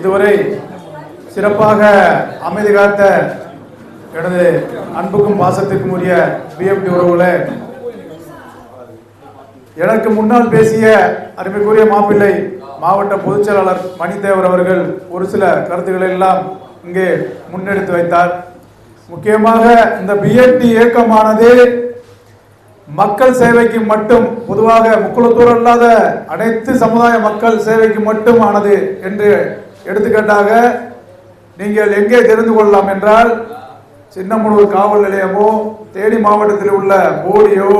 இதுவரை சிறப்பாக அமைதி காத்த எனது அன்புக்கும் பாசத்திற்கும் உரிய பிஎம்டி உறவுகளே எனக்கு முன்னால் பேசிய அருமைக்குரிய மாப்பிள்ளை மாவட்ட பொதுச் செயலாளர் மணிதேவர் அவர்கள் ஒரு சில கருத்துக்களை எல்லாம் இங்கே முன்னெடுத்து வைத்தார். முக்கியமாக இந்த பிஎம்டி இயக்கமானது மக்கள் சேவைக்கு மட்டும் பொதுவாக முக்குளத்தூர் அல்லாத அனைத்து சமுதாய மக்கள் சேவைக்கு மட்டும் ஆனது என்று எடுத்துக்காட்டாக நீங்கள் எங்கே தெரிந்து கொள்ளலாம் என்றால் சின்னமனூர் காவல் நிலையமோ தேனி மாவட்டத்தில் உள்ள போடியோ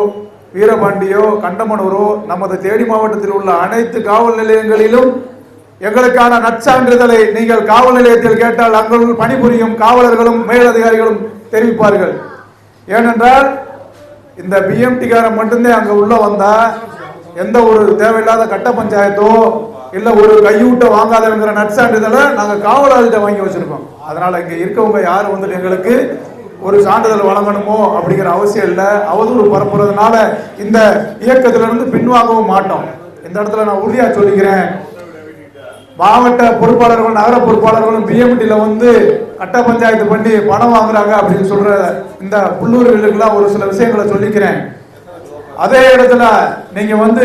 வீரபாண்டியோ கண்டமனூரோ நமது தேனி மாவட்டத்தில் உள்ள அனைத்து காவல் நிலையங்களிலும் எங்களுக்கான நற்சான்றிதழை நீங்கள் காவல் நிலையத்தில் கேட்டால் அங்குள்ள பணிபுரியும் காவலர்களும் மேலதிகாரிகளும் தெரிவிப்பார்கள். ஏனென்றால் இந்த பிஎம்டிக்காரன் மட்டும்தான் அங்கே உள்ள வந்தா எந்த ஒரு தேவையில்லாத கட்ட பஞ்சாயத்தோ இல்ல ஒரு கையூட்ட வாங்காதங்கிற நற்சான்றிதழை நாங்க காவலாளிகிட்ட வாங்கி வச்சிருக்கோம். அதனால இங்க இருக்கவங்க யார் வந்துட்டு எங்களுக்கு ஒரு சான்றிதழ் வழங்கணுமோ அப்படிங்கிற அவசியம் இல்லை. அவதூறு பரப்புறதுனால இந்த இயக்கத்துல இருந்து பின்வாங்கவும் மாட்டோம். இந்த இடத்துல நான் உறுதியா சொல்லிக்கிறேன். மாவட்ட பொறுப்பாளர்கள் நகர பொறுப்பாளர்களும் பிஎம்டில வந்து கட்ட பஞ்சாயத்து பண்ணி பணம் வாங்குறாங்க அப்படின்னு சொல்ற இந்த புல்லூர்களுக்கெல்லாம் ஒரு சில விஷயங்களை சொல்லிக்கிறேன். அதே இடத்துல நீங்க வந்து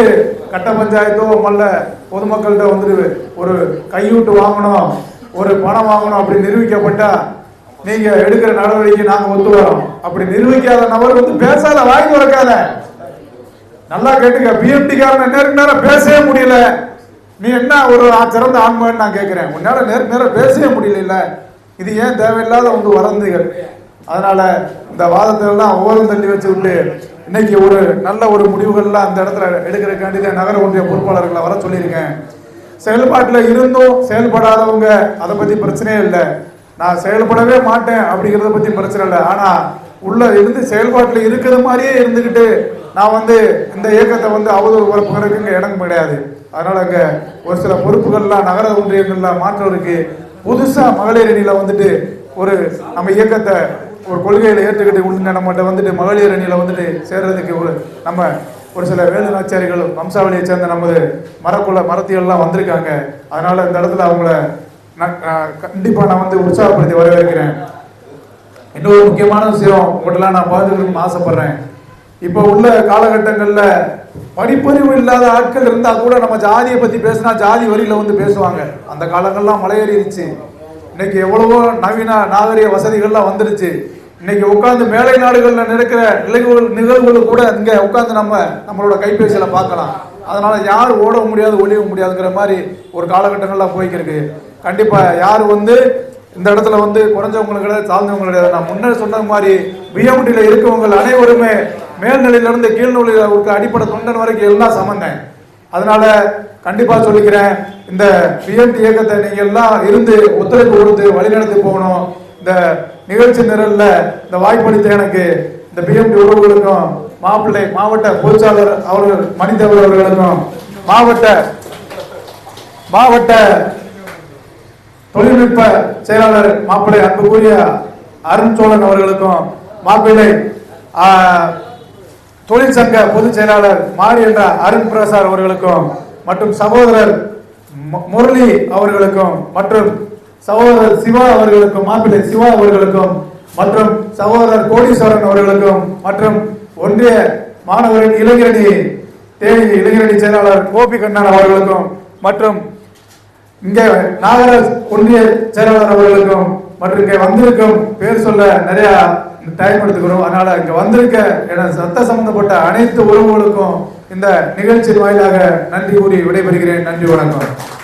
கட்ட பஞ்சாயத்தோ மல்ல பொதுமக்கள்கிட்ட வந்து ஒரு கையூட்டு வாங்கணும் ஒரு பணம் வாங்கணும் அப்படி நிரூபிக்கப்பட்டா நீங்க எடுக்கிற நடவடிக்கை நாங்க ஒத்து வரோம். அப்படி நிரூபிக்காத நபர் வந்து பேசாத வாங்கி வரக்காத நல்லா கேட்டுக்க பிஎம்டி நேருக்கு நேரம் பேசவே முடியல. நீ என்ன ஒரு சிறந்த ஆண்மகன் நான் கேட்கிறேன் உன்னால நேருக்கு நேரம் பேசவே முடியல இது ஏன் தேவையில்லாத ஒன்று வளர்ந்துகள் அதனால இந்த வாதத்தை எல்லாம் ஓரம் தள்ளி வச்சு விட்டு இன்னைக்கு ஒரு நல்ல ஒரு முடிவுகள்லாம் அந்த இடத்துல எடுக்கிறக்காண்டி தான் நகர ஒன்றிய பொறுப்பாளர்களை வர சொல்லியிருக்கேன். செயல்பாட்டில் இருந்தும் செயல்படாதவங்க அதை பத்தி பிரச்சனையே இல்லை. நான் செயல்படவே மாட்டேன் அப்படிங்கிறத பத்தி பிரச்சனை இல்லை. ஆனா உள்ள இருந்து செயல்பாட்டில் இருக்கிற மாதிரியே இருந்துக்கிட்டு நான் வந்து இந்த இயக்கத்தை வந்து அவதூறு பரப்புகிறதுக்கு இங்கே இடம் கிடையாது. அதனால அங்க ஒரு சில பொறுப்புகள்லாம் நகர ஒன்றியங்கள்லாம் மாற்றம் இருக்கு புதுசா மகளிர் அணியில வந்துட்டு ஒரு நம்ம இயக்கத்தை ஒரு கொள்கையில் ஏற்றுக்கிட்டு உள்ள நம்மகிட்ட வந்துட்டு மகளிர் அணியில் வந்துட்டு சேர்றதுக்கு ஒரு நம்ம ஒரு சில வேலுநாச்சாரிகள் வம்சாவளியை சேர்ந்த நமது மரக்குள்ள மரத்தியெல்லாம் வந்திருக்காங்க. அதனால இந்த இடத்துல அவங்கள நான், கண்டிப்பாக நான் வந்து உற்சாகப்படுத்தி வரவேற்கிறேன். இன்னொரு முக்கியமான விஷயம் உங்கள்கிட்டலாம் நான் பார்த்துக்கணும்னு ஆசைப்பட்றேன். இப்போ உள்ள காலகட்டங்களில் படிப்பறிவு இல்லாத ஆட்கள் இருந்தால் கூட நம்ம ஜாதியை பற்றி பேசினா ஜாதி வரியில் வந்து பேசுவாங்க. அந்த காலங்கள்லாம் மலையேறிடுச்சு இன்னைக்கு எவ்வளவோ நவீன நாகரிக வசதிகள்லாம் வந்துருச்சு. இன்னைக்கு உட்கார்ந்து மேலை நாடுகளில் நடக்கிற நிகழ்வுகள் நிகழ்வுகள் கூட இங்க உட்கார்ந்து நம்ம நம்மளோட கைபேசியில பார்க்கலாம். அதனால யார் ஓட முடியாது ஒழிய முடியாதுங்கிற மாதிரி ஒரு காலகட்டங்கள்லாம் போய்க்கிருக்கு. கண்டிப்பா யார் வந்து இந்த இடத்துல வந்து குறைஞ்சவங்களுக்கு கிடையாது தாழ்ந்தவங்க கிடையாது நான் முன்னே சொன்ன மாதிரி பிஎம்டியில் இருக்கவங்க அனைவருமே மேல்நிலையிலிருந்து கீழ்நிலையில் இருக்க அடிப்படை தொண்டன் வரைக்கும் எல்லாம் சமந்தேன் அதனால கண்டிப்பா சொல்லிக்கிறேன் இந்த பிஎம்டி இயக்கத்தை நீங்க எல்லாம் இருந்து ஒத்துழைப்பு கொடுத்து வழிநடத்தி போகணும். இந்த நிகழ்ச்சி நிரல்ல இந்த வாய்ப்பளித்த எனக்கு இந்த பிஎம்டி உறவுகளுக்கும் மாப்பிள்ளை மாவட்ட பொதுச்சாளர் அவர்கள் மணிதேவர் அவர்களுக்கும் மாவட்ட மாவட்ட தொழில்நுட்ப செயலாளர் மாப்பிள்ளை அன்புக்குரிய அருண் சோழன் அவர்களுக்கும் மாப்பிள்ளை தொழிற்சங்க பொதுச் செயலாளர் மாறி என்ற அருண் பிரசார் அவர்களுக்கும் மற்றும் சகோதரர் முரளி அவர்களுக்கும் மற்றும் சகோதரர் சிவா அவர்களுக்கும் மாப்பிள்ளை சிவா அவர்களுக்கும் மற்றும் சகோதரர் கோடீஸ்வரன் அவர்களுக்கும் மற்றும் ஒன்றிய மாணவரின் இளைஞரணி தேனி இளைஞரணி செயலாளர் கோபி கண்ணன் அவர்களுக்கும் மற்றும் இங்கே நாகராஜ் ஒன்றிய செயலாளர் அவர்களுக்கும் மற்றும் இங்கே வந்திருக்கும் பேர் சொல்ல நிறைய டைம் எடுத்துக்கிறோம். அதனால இங்க வந்திருக்க என சத்த சம்பந்தப்பட்ட அனைத்து உறவுகளுக்கும் இந்த நிகழ்ச்சியின் வாயிலாக நன்றி கூறி விடைபெறுகிறேன். நன்றி வணக்கம்.